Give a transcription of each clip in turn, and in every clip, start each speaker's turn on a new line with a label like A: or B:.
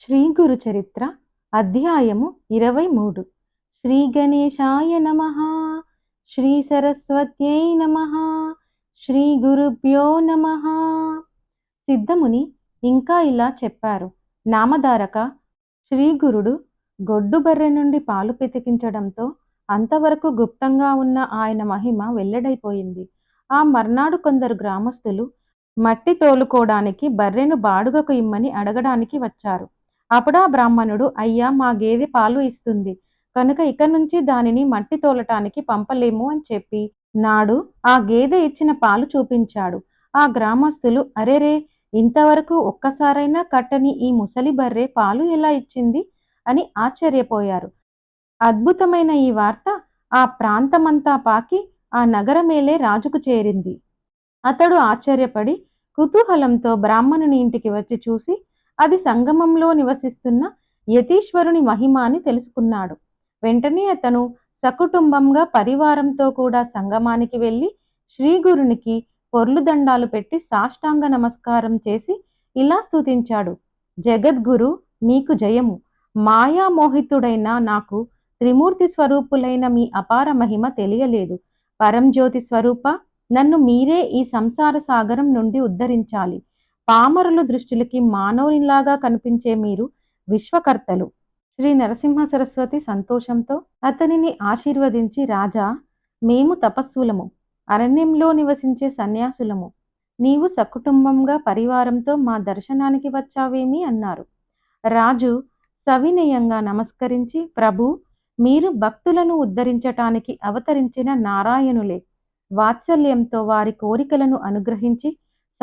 A: శ్రీ గురు చరిత్ర అధ్యాయము ఇరవై మూడు శ్రీ గణేశాయ నమ. శ్రీ సరస్వత్యై నమ. శ్రీ గురుభ్యో నమ. సిద్ధముని ఇంకా ఇలా చెప్పారు. నామధారక శ్రీ గురుడు గొడ్డు బర్రె నుండి పాలు పితికించడంతో అంతవరకు గుప్తంగా ఉన్న ఆయన మహిమ వెల్లడైపోయింది. ఆ మర్నాడు కొందరు గ్రామస్తులు మట్టి తోలుకోవడానికి బర్రెను బాడుగకు ఇమ్మని అడగడానికి వచ్చారు. అప్పుడా బ్రాహ్మణుడు అయ్యా మా గేదె పాలు ఇస్తుంది. కనుక ఇక నుంచి దానిని మట్టి తోలటానికి పంపలేము అని చెప్పి నాడు ఆ గేదె ఇచ్చిన పాలు చూపించాడు. ఆ గ్రామస్తులు అరెరే ఇంతవరకు ఒక్కసారైనా కట్టని ఈ ముసలి బర్రె పాలు ఎలా ఇచ్చింది? అని ఆశ్చర్యపోయారు. అద్భుతమైన ఈ వార్త ఆ ప్రాంతమంతా పాకి ఆ నగరమేలే రాజుకు చేరింది. అతడు ఆశ్చర్యపడి కుతూహలంతో బ్రాహ్మణుని ఇంటికి వచ్చి చూసి అది సంగమంలో నివసిస్తున్న యతీశ్వరుని మహిమ అని తెలుసుకున్నాడు. వెంటనే అతను సకుటుంబంగా పరివారంతో కూడా సంగమానికి వెళ్ళి శ్రీగురునికి పొర్లు దండాలు పెట్టి సాష్టాంగ నమస్కారం చేసి ఇలా స్తుతించాడు. జగద్గురు మీకు జయము. మాయామోహితుడైన నాకు త్రిమూర్తి స్వరూపులైన మీ అపార మహిమ తెలియలేదు. పరంజ్యోతి స్వరూప నన్ను మీరే ఈ సంసార సాగరం నుండి ఉద్ధరించాలి. పామరుల దృష్టిలకి మానవునిలాగా కనిపించే మీరు విశ్వకర్తలు. శ్రీ నరసింహ సరస్వతి సంతోషంతో అతనిని ఆశీర్వదించి రాజా మేము తపస్సులము. అరణ్యంలో నివసించే సన్యాసులము. నీవు సకుటుంబంగా పరివారంతో మా దర్శనానికి వచ్చావేమి? అన్నారు. రాజు సవినయంగా నమస్కరించి ప్రభు మీరు భక్తులను ఉద్ధరించటానికి అవతరించిన నారాయణులే. వాత్సల్యంతో వారి కోరికలను అనుగ్రహించి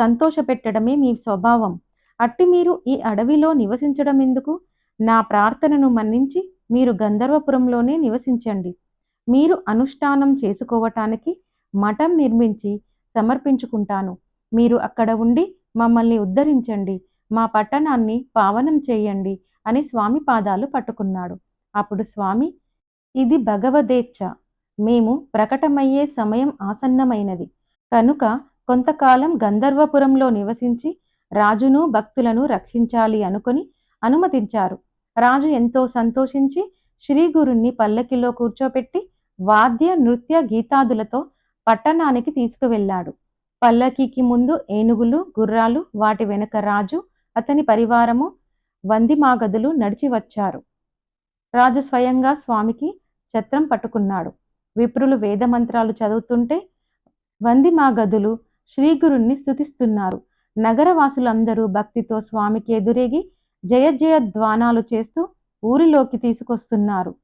A: సంతోషపెట్టడమే మీ స్వభావం. అట్టి మీరు ఈ అడవిలో నివసించడం ఎందుకు నా ప్రార్థనను మన్నించి మీరు గంధర్వపురంలోనే నివసించండి. మీరు అనుష్ఠానం చేసుకోవటానికి మఠం నిర్మించి సమర్పించుకుంటాను. మీరు అక్కడ ఉండి మమ్మల్ని ఉద్ధరించండి. మా పట్టణాన్ని పావనం చేయండి అని స్వామి పాదాలు పట్టుకున్నాడు. అప్పుడు స్వామి ఇది భగవదేచ్ఛ. మేము ప్రకటమయ్యే సమయం ఆసన్నమైనది. కనుక కొంతకాలం గంధర్వపురంలో నివసించి రాజును భక్తులను రక్షించాలి అనుకుని అనుమతించారు. రాజు ఎంతో సంతోషించి శ్రీగురుణ్ణి పల్లకిలో కూర్చోపెట్టి వాద్య నృత్య గీతాదులతో పట్టణానికి తీసుకువెళ్ళాడు. పల్లకీకి ముందు ఏనుగులు గుర్రాలు వాటి వెనుక రాజు అతని పరివారము వందిమాగదులు నడిచి వచ్చారు. రాజు స్వయంగా స్వామికి ఛత్రం పట్టుకున్నాడు. విప్రులు వేదమంత్రాలు చదువుతుంటే వందిమాగదులు శ్రీగురుణ్ణి స్థుతిస్తున్నారు నగరవాసులందరూ భక్తితో స్వామికి ఎదురేగి జయజయ ధ్వానాలు చేస్తూ ఊరిలోకి తీసుకొస్తున్నారు.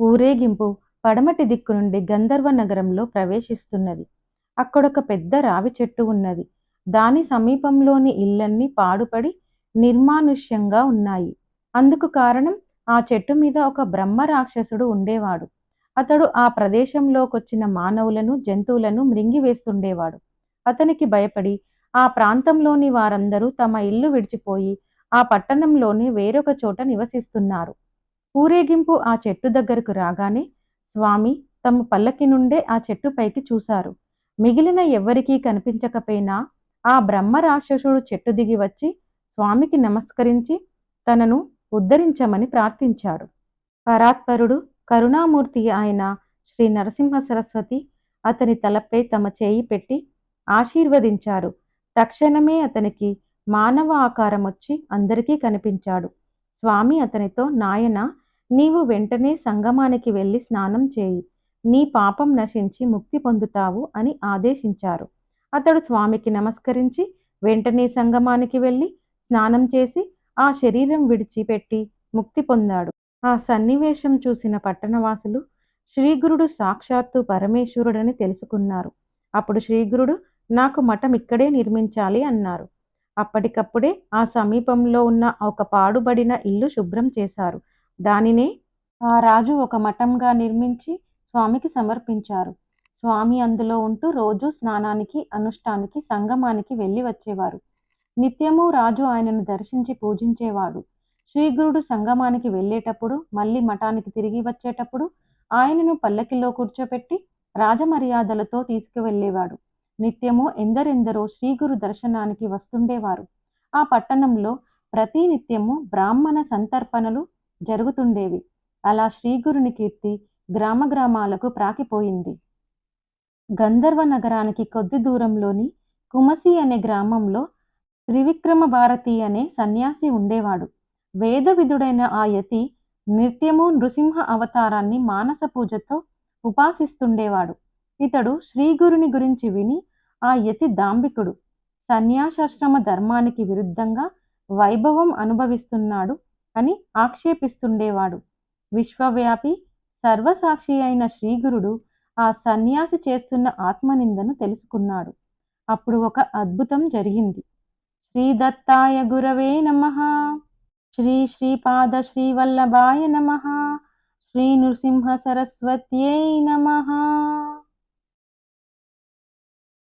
A: ఊరేగింపు పడమటి దిక్కు నుండి గంధర్వ నగరంలో ప్రవేశిస్తున్నది. అక్కడొక పెద్ద రావి చెట్టు ఉన్నది. దాని సమీపంలోని ఇళ్ళన్నీ పాడుపడి నిర్మానుష్యంగా ఉన్నాయి. అందుకు కారణం ఆ చెట్టు మీద ఒక బ్రహ్మ రాక్షసుడు ఉండేవాడు. అతడు ఆ ప్రదేశంలోకొచ్చిన మానవులను జంతువులను మృంగివేస్తుండేవాడు. అతనికి భయపడి ఆ ప్రాంతంలోని వారందరూ తమ ఇల్లు విడిచిపోయి ఆ పట్టణంలోని వేరొక చోట నివసిస్తున్నారు. ఊరేగింపు ఆ చెట్టు దగ్గరకు రాగానే స్వామి తమ పల్లకి నుండే ఆ చెట్టు పైకి చూశారు. మిగిలిన ఎవ్వరికీ కనిపించకపోయినా ఆ బ్రహ్మ రాక్షసుడు చెట్టు దిగి వచ్చి స్వామికి నమస్కరించి తనను ఉద్ధరించమని ప్రార్థించాడు పరాత్పరుడు కరుణామూర్తి ఆయన శ్రీ నరసింహ సరస్వతి అతని తలపై తమ చేయి పెట్టి ఆశీర్వదించారు. తక్షణమే అతనికి మానవ ఆకారం వచ్చి అందరికీ కనిపించాడు. స్వామి అతనితో నాయన నీవు వెంటనే సంగమానికి వెళ్ళి స్నానం చేయి. నీ పాపం నశించి ముక్తి పొందుతావు అని ఆదేశించారు. అతడు స్వామికి నమస్కరించి వెంటనే సంగమానికి వెళ్ళి స్నానం చేసి ఆ శరీరం విడిచిపెట్టి ముక్తి పొందాడు. ఆ సన్నివేశం చూసిన పట్టణవాసులు శ్రీగురుడు సాక్షాత్తు పరమేశ్వరుడని తెలుసుకున్నారు. అప్పుడు శ్రీగురుడు నాకు మఠం ఇక్కడే నిర్మించాలి అన్నారు. అప్పటికప్పుడే ఆ సమీపంలో ఉన్న ఒక పాడుబడిన ఇల్లు శుభ్రం చేశారు. దానినే ఆ రాజు ఒక మఠంగా నిర్మించి స్వామికి సమర్పించారు. స్వామి అందులో ఉంటూ రోజు స్నానానికి అనుష్ఠానికి సంగమానికి వెళ్ళి వచ్చేవారు. నిత్యము రాజు ఆయనను దర్శించి పూజించేవాడు. శ్రీగురుడు సంగమానికి వెళ్ళేటప్పుడు మళ్ళీ మఠానికి తిరిగి వచ్చేటప్పుడు ఆయనను పల్లకిలో కూర్చోపెట్టి రాజమర్యాదలతో తీసుకువెళ్ళేవాడు. నిత్యము ఎందరెందరో శ్రీగురు దర్శనానికి వస్తుండేవారు. ఆ పట్టణంలో ప్రతి నిత్యము బ్రాహ్మణ సంతర్పణలు జరుగుతుండేవి. అలా శ్రీగురుని కీర్తి గ్రామ గ్రామాలకు ప్రాకిపోయింది. గంధర్వ నగరానికి కొద్ది దూరంలోని కుమసి అనే గ్రామంలో త్రివిక్రమ భారతి అనే సన్యాసి ఉండేవాడు. వేదవిధుడైన ఆ యతి నిత్యము నృసింహ అవతారాన్ని మానస పూజతో ఉపాసిస్తుండేవాడు. ఇతడు శ్రీగురుని గురించి విని ఆ యతి దాంబికుడు సన్యాసాశ్రమ ధర్మానికి విరుద్ధంగా వైభవం అనుభవిస్తున్నాడు అని ఆక్షేపిస్తుండేవాడు. విశ్వవ్యాపి సర్వసాక్షి అయిన శ్రీగురుడు ఆ సన్యాసి చేస్తున్న ఆత్మనిందను తెలుసుకున్నాడు. అప్పుడు ఒక అద్భుతం జరిగింది. శ్రీదత్తాయ గురవే నమ. శ్రీ శ్రీపాద శ్రీవల్లభాయ నమ. శ్రీ నృసింహ సరస్వత్యై నమ.